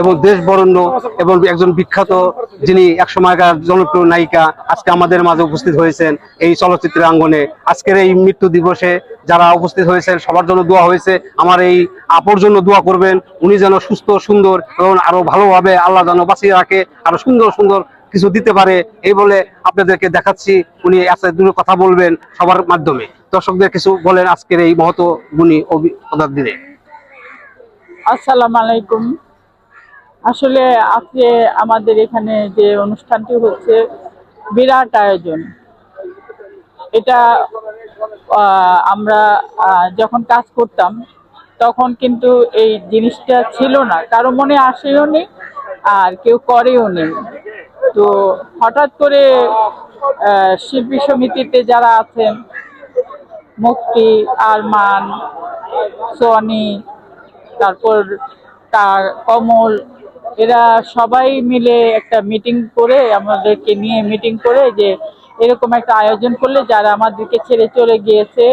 এবং দেশ বরণ্য এবং একজন বিখ্যাত যিনি একসময়কার জনপ্রিয় নায়িকা আজকে আমাদের মাঝে উপস্থিত হয়েছেন এই চলচ্চিত্রের আঙ্গনে। আজকের এই মৃত্যু দিবসে যারা উপস্থিত হয়েছেন, সবার জন্য দোয়া হয়েছে। আমার এই আপর জন্য দোয়া করবেন। উনি যেন সুস্থ, সুন্দর এবং আরও ভালোভাবে আল্লাহ যেন বাঁচিয়ে রাখে, আরও সুন্দর সুন্দর কিছু দিতে পারে এই বলে আপনাদেরকে দেখাচ্ছি। উনি আজকে দুটো কথা বলবেন সবার মাধ্যমে। দর্শকদের কিছু বলেন আজকের এই মহত গুণী অভিজ্ঞতার দিনে। আসসালামু আলাইকুম। আসলে আজকে আমাদের এখানে যে অনুষ্ঠানটি হচ্ছে বিরাট আয়োজন। এটা আমরা যখন কাজ করতাম, তখন কিন্তু এই জিনিসটা ছিল না। কারও মনে আসেও নেই, আর কেউ করেও নেই। তো হঠাৎ করে শিল্পী সমিতিতে যারা আছেন, মুক্তি, আরমান সোয়ানি তারপর তার কমল এরা সবাই মিলে একটা মিটিং করে আমাদেরকে নিয়ে মিটিং করে যে এরকম একটা আয়োজন করলে যারা আমাদেরকে ছেড়ে চলে গিয়েছে,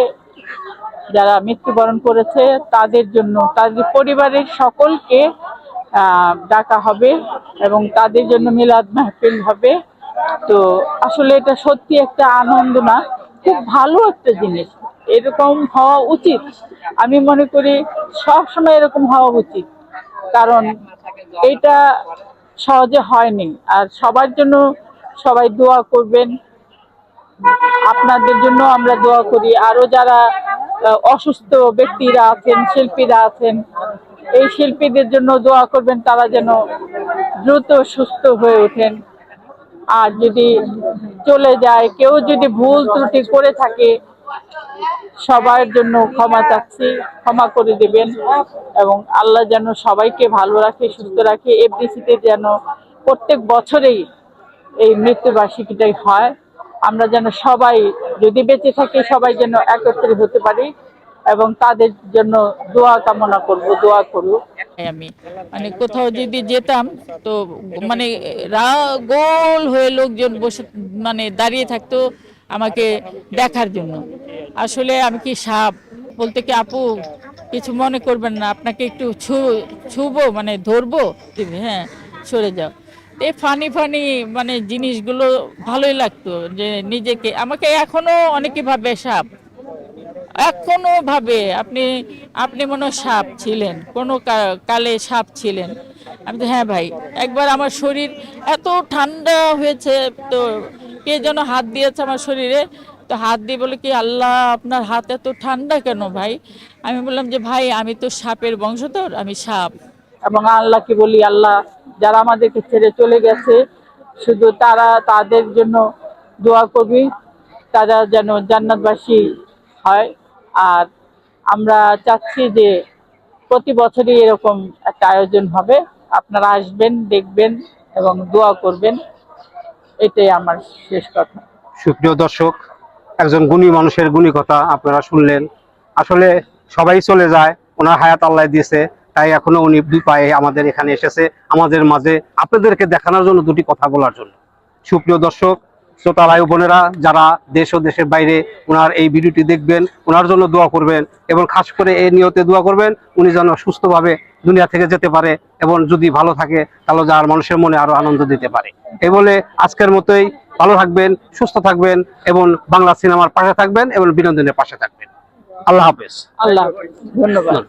যারা মৃত্যুবরণ করেছে, তাদের জন্য, তাদের পরিবারের সকলকে ডাকা হবে এবং তাদের জন্য মিলাদ মাহফিল হবে। তো আসলে এটা সত্যি একটা আনন্দ না, খুব ভালো একটা জিনিস। এরকম হওয়া উচিত। আমি মনে করি সব সময় এরকম হওয়া উচিত। কারণ এটা সহজে হয়নি। আর সবার জন্য সবাই দোয়া করবেন। আপনাদের জন্য আমরা দোয়া করি। আরও যারা অসুস্থ ব্যক্তিরা আছেন, শিল্পীরা আছেন, এই শিল্পীদের জন্য দোয়া করবেন। তারা যেন দ্রুত সুস্থ হয়ে ওঠেন। আর যদি চলে যায়, কেউ যদি ভুল ত্রুটি করে থাকে সবার জন্য ক্ষমা চাচ্ছি, ক্ষমা করে দেবেন এবং আল্লাহ যেন সবাইকে ভালো রাখে, সুস্থ রাখে। এফডিসিতে যেন প্রত্যেক বছরেই এই মৃত্যুবার্ষিকীটাই হয়। আমরা যেন সবাই যদি বেঁচে থাকি, সবাই যেন একত্রে হতে পারি এবং তাদের জন্য দোয়া কামনা করব, দোয়া করব আমি। মানে কোথাও যদি যেতাম, তো মানে গোল হয়ে লোকজন বসে মানে দাঁড়িয়ে থাকতো। আমাকে দেখার জন্য। আসলে আমি কি সাপ? বলতে কি, আপু, কিছু মনে করবেন না, আপনাকে একটু ছু, ছুবো মানে ধরবো? তুমি হ্যাঁ সরে যাও। এই ফানি ফানি মানে জিনিসগুলো ভালোই লাগতো যে নিজেকে, আমাকে এখনও অনেকে ভাবে সাপ। এখনও ভাবে, আপনি আপনি মনে সাপ ছিলেন, কোনো কালে সাপ ছিলেন। আমি তো হ্যাঁ ভাই, একবার আমার শরীর এত ঠান্ডা হয়েছে, তো কে যেন হাত দিয়েছে আমার শরীরে, তো হাত দিয়ে বলে কি, আল্লাহ, আপনার হাত এত ঠান্ডা কেন ভাই? আমি বললাম যে, ভাই, আমি তো সাপের বংশধর, আমি সাপ। এবং আল্লাহকে বলি, আল্লাহ, যারা আমাদেরকে ছেড়ে চলে গেছে, শুধু তারা তাদের জন্য দোয়া করবি, তারা যেন জান্নাতবাসী হয়। আর আমরা চাচ্ছি যে প্রতি বছরই এরকম একটা আয়োজন হবে। আপনারা আসবেন, দেখবেন এবং দোয়া করবেন। এটাই আমার শেষ কথা। সুপ্রিয় দর্শক, একজন গুণী মানুষের গুণী কথা আপনারা শুনলেন। আসলে সবাই চলে যায়, ওনার হায়াত আল্লাহ দিয়েছে, তাই এখনও উনি দুই পায়ে আমাদের এখানে এসেছে, আমাদের মাঝে আপনাদেরকে দেখানোর জন্য দুটি কথা বলার জন্য। সুপ্রিয় দর্শক শ্রোতা ভাই বোনেরা, যারা দেশ ও দেশের বাইরে ওনার এই ভিডিওটি দেখবেন, ওনার জন্য দোয়া করবেন এবং খাস করে এই নিয়তে দোয়া করবেন, উনি যেন সুস্থভাবে দুনিয়া থেকে যেতে পারে এবং যদি ভালো থাকে, তাহলে যার মানুষের মনে আরও আনন্দ দিতে পারে। এই বলে আজকের মতোই ভালো থাকবেন, সুস্থ থাকবেন এবং বাংলা সিনেমার পাশে থাকবেন এবং বিনোদনের পাশে থাকবেন। আল্লাহ হাফেজ। আল্লাহ। ধন্যবাদ।